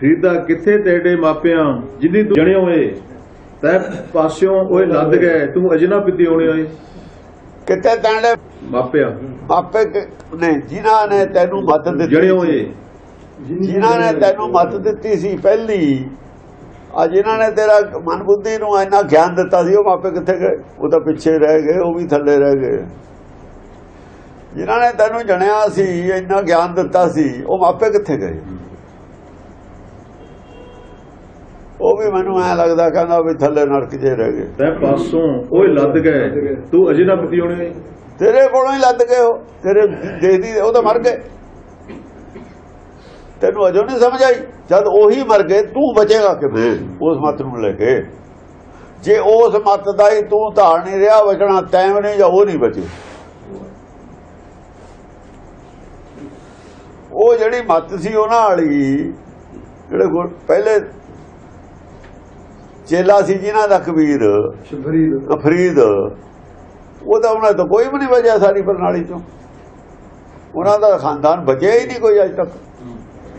ਫਰੀਦਾ ਕਿੱਥੇ ਤੇਰੇ ਮਾਪਿਆਂ? ਜਿੰਨੀ ਤੂੰ ਜਣਿਓ ਏ ਤੈ ਪਾਸਿਓਂ ਓਏ ਲੱਦ ਗਏ ਤੂੰ ਅਜਨਾ ਪਿੱਤੀ ਹੋਣੇ ਓਏ। ਕਿਤੇ ਤਾਂਡੇ ਮਾਪਿਆਂ। ਮਾਪੇ ਕਿ- ਨੇ ਜਿਨ੍ਹਾਂ ਨੇ ਤੈਨੂੰ ਮੱਤ ਦਿੱਤੀ ਜਣਿਓ ਏ। ਜਿਨ੍ਹਾਂ ਨੇ ਤੈਨੂੰ ਮੱਤ ਦਿੱਤੀ ਸੀ ਪਹਿਲੀ ਆ ਜਿਨ੍ਹਾਂ ਨੇ ਤੇਰਾ ਮਨ ਬੁੱਧੀ ਨੂੰ ਇੰਨਾ ਗਿਆਨ ਦਿੱਤਾ ਸੀ ਉਹ ਮਾਪੇ ਕਿੱਥੇ ਗਏ? ਉਹ ਤਾਂ ਪਿੱਛੇ ਰਹਿ ਗਏ ਉਹ ਵੀ ਥੱਲੇ ਰਹਿ ਗਏ। ਜਿਨ੍ਹਾਂ ਨੇ ਤੈਨੂੰ ਜਣਿਆ ਸੀ ਇੰਨਾ ਗਿਆਨ ਦਿੱਤਾ ਸੀ ਉਹ ਮਾਪੇ ਕਿੱਥੇ ਗਏ? ਵੀ ਮੈਨੂੰ ਐ ਲੱਗਦਾ ਕਹਿੰਦਾ ਵੀ ਥੱਲੇ ਨਰਕ 'ਚ ਰਹਿ ਗਏ। ਤੈ ਪਾਸੋਂ ਓਏ ਲੱਦ ਗਏ। ਤੂੰ ਅਜਨਾ ਪਿੱਤੀ ਹੋਣੇ। ਤੇਰੇ ਕੋਲੋਂ ਹੀ ਲੱਦ ਗਏ ਉਹ। ਤੇਰੇ ਦੇਖਦੀ ਉਹ ਤਾਂ ਮਰ ਗਏ। ਤੈਨੂੰ ਅਜੋ ਨਹੀਂ ਸਮਝ ਆਈ। ਜਦ ਉਹੀ ਮਰ ਗਏ ਤੂੰ ਬਚੇਗਾ ਕਿਵੇਂ? ਉਸ ਮਤ ਨੂੰ ਲੈ ਕੇ। ਜੇ ਉਸ ਮਤ ਦਾ ਹੀ ਤੂੰ ਧਾਰ ਨਹੀਂ ਰਿਹਾ ਬਚਣਾ ਤੈਮ ਨਹੀਂ ਜਾਂ ਉਹ ਨਹੀਂ ਬਚੇ। ਉਹ ਜਿਹੜੀ ਮਤ ਸੀ ਉਹਨਾਂ ਵਾਲੀ ਜਿਹੜੇ ਪਹਿਲੇ ਚੇਲਾ ਸੀ ਜਿਨ੍ਹਾਂ ਦਾ ਕਬੀਰ ਫਰੀਦ ਉਹ ਤਾਂ ਉਹਨਾਂ ਤੋਂ ਕੋਈ ਵੀ ਨਹੀਂ ਬਚਿਆ ਸਾਰੀ ਪ੍ਰਣਾਲੀ ਚੋਂ। ਉਹਨਾਂ ਦਾ ਖਾਨਦਾਨ ਬਚਿਆ ਹੀ ਨਹੀਂ ਕੋਈ ਅਜੇ ਤੱਕ।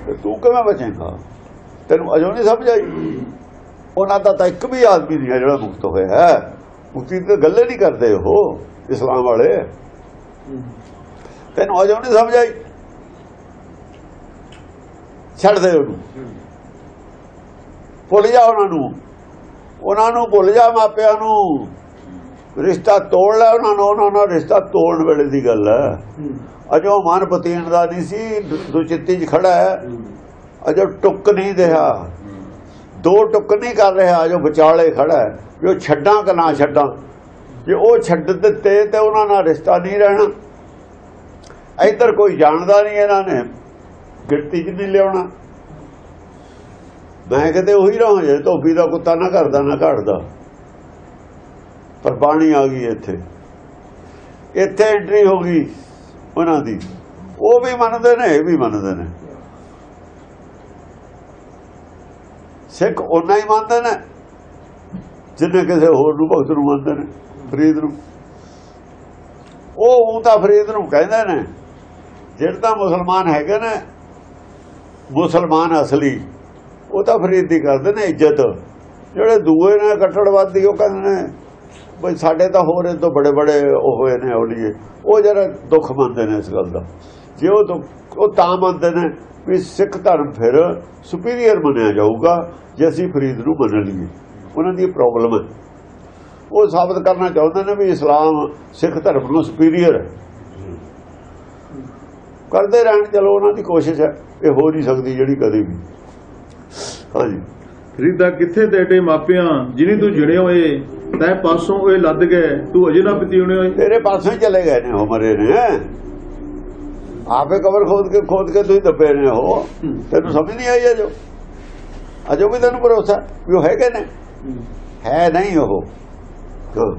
ਤੇ ਤੂੰ ਕਿਵੇਂ ਬਚੇਗਾ? ਤੈਨੂੰ ਅਜੋ ਨਹੀਂ ਸਮਝ ਆਈ? ਉਹਨਾਂ ਦਾ ਤਾਂ ਇੱਕ ਵੀ ਆਦਮੀ ਨਹੀਂ ਜਿਹੜਾ ਮੁਕਤ ਹੋਇਆ ਹੈ। ਮੁਕਤੀ ਤਾਂ ਗੱਲੇ ਨਹੀਂ ਕਰਦੇ ਉਹ ਇਸਲਾਮ ਵਾਲੇ। ਤੈਨੂੰ ਅਜੋ ਨਹੀਂ ਸਮਝ ਆਈ? ਛੱਡ ਦੇ ਉਹਨੂੰ। ਭੁੱਲ ਜਾ ਉਹਨਾਂ ਨੂੰ। ਉਹਨਾਂ ਨੂੰ ਭੁੱਲ ਜਾ ਮਾਪਿਆਂ ਨੂੰ। ਰਿਸ਼ਤਾ ਤੋੜ ਲੈ ਉਹਨਾਂ ਨੂੰ ਉਹਨਾਂ ਨਾਲ ਰਿਸ਼ਤਾ ਤੋੜਨ ਵੇਲੇ ਦੀ ਗੱਲ ਹੈ। ਅਜੋ ਮਨ ਪਤੀਨ ਦਾ ਨਹੀਂ ਸੀ ਦੁਚਿੱਤੀ 'ਚ ਖੜਾ ਹੈ। ਅਜੋ ਟੁੱਕ ਨਹੀਂ ਰਿਹਾ। ਦੋ ਟੁੱਕ ਨਹੀਂ ਕਰ ਰਿਹਾ ਜੋ ਵਿਚਾਲੇ ਖੜਾ ਹੈ। ਜੋ ਛੱਡਾਂ ਕਿ ਨਾ ਛੱਡਾਂ? ਜੇ ਉਹ ਛੱਡ ਦਿੱਤੇ ਤੇ ਉਹਨਾਂ ਨਾਲ ਰਿਸ਼ਤਾ ਨਹੀਂ ਰਹਿਣਾ। ਇੱਧਰ ਕੋਈ ਜਾਣਦਾ ਨਹੀਂ ਇਹਨਾਂ ਨੇ। ਗਿਣਤੀ 'ਚ ਨਹੀਂ ਲਿਆਉਣਾ। ਮੈਂ ਕਿਤੇ ਉਹੀ ਰਹਾਂ ਜੇ ਧੋਬੀ ਦਾ ਕੁੱਤਾ ਨਾ ਕਰਦਾ ਨਾ ਘੜਦਾ ਪਰ ਬਾਣੀ ਆ ਗਈ ਇੱਥੇ। ਇੱਥੇ ਐਂਟਰੀ ਹੋ ਗਈ ਉਹਨਾਂ ਦੀ। ਉਹ ਵੀ ਮੰਨਦੇ ਨੇ ਇਹ ਵੀ ਮੰਨਦੇ ਨੇ। ਸਿੱਖ ਉਹਨਾਂ ਹੀ ਮੰਨਦੇ ਨੇ ਜਿੰਨੇ ਕਿਸੇ ਹੋਰ ਨੂੰ ਭਗਤ ਨੂੰ ਮੰਨਦੇ ਨੇ ਫਰੀਦ ਨੂੰ। ਉਹ ਉਹ ਤਾਂ ਫਰੀਦ ਨੂੰ ਕਹਿੰਦੇ ਨੇ ਜਿਹੜੇ ਤਾਂ ਮੁਸਲਮਾਨ ਹੈਗੇ ਨੇ ਮੁਸਲਮਾਨ ਅਸਲੀ। ਉਹ ਤਾਂ ਫਰੀਦ ਦੀ ਕਰਦੇ ਨੇ ਇੱਜ਼ਤ। ਜਿਹੜੇ ਦੂਏ ਨੇ ਕੱਟੜਵਾਦੀ ਉਹ ਕਹਿੰਦੇ ਨੇ, ਬਈ ਸਾਡੇ ਤਾਂ ਹੋਰ ਇਹ ਤੋਂ ਬੜੇ ਬੜੇ ਉਹ ਹੋਏ ਨੇ ਔਲੀਏ ਉਹ ਜਰਾ ਦੁੱਖ ਮੰਨਦੇ ਨੇ ਇਸ ਗੱਲ ਦਾ। ਜੇ ਉਹ ਦੁੱਖ- ਉਹ ਤਾਂ ਮੰਨਦੇ ਨੇ ਵੀ ਸਿੱਖ ਧਰਮ ਫਿਰ ਸੁਪੀਰੀਅਰ ਮੰਨਿਆ ਜਾਊਗਾ, ਜੇ ਅਸੀਂ ਫਰੀਦ ਨੂੰ ਮੰਨ ਲਈਏ। ਉਹਨਾਂ ਦੀ ਪ੍ਰੋਬਲਮ ਹੈ। ਉਹ ਸਾਬਤ ਕਰਨਾ ਚਾਹੁੰਦੇ ਨੇ ਵੀ ਇਸਲਾਮ ਸਿੱਖ ਧਰਮ ਨੂੰ ਸੁਪੀਰੀਅਰ ਹੈ। ਕਰਦੇ ਰਹਿਣ, ਚਲੋ ਉਹਨਾਂ ਦੀ ਕੋਸ਼ਿਸ਼ ਹੈ, ਇਹ ਹੋ ਨਹੀਂ ਸਕਦੀ ਜਿਹੜੀ ਕਦੇ ਵੀ। ਹਾਂਜੀ। ਫਰੀਦਾ ਕਿੱਥੇ ਤੇਰੇ ਮਾਪਿਆਂ? ਜਿਨੀ ਤੂੰ ਜਣਿਓ ਏ ਤੈ ਪਾਸੋਂ ਓਏ ਲੱਦ ਗਏ ਤੂੰ ਅਜਨਾ ਪਿੱਤੀ ਹੋਣੇ ਓਏ ਤੇਰੇ ਪਾਸੋਂ ਹੀ ਚਲੇ ਗਏ ਨੇ ਉਹ ਮਰੇ ਨੇ। ਆਪੇ ਕਬਰ ਖੋਦ ਕੇ ਖੋਦ ਕੇ ਤੁਸੀਂ ਦੱਬੇ ਨੇ ਉਹ। ਤੈਨੂੰ ਸਮਝ ਨਹੀਂ ਆਈ ਅਜੋ? ਅਜੋ ਵੀ ਤੈਨੂੰ ਭਰੋਸਾ ਵੀ ਉਹ ਹੈਗੇ ਨੇ? ਹੈ। ਨਹੀਂ ਉਹ। ਹਾਂ।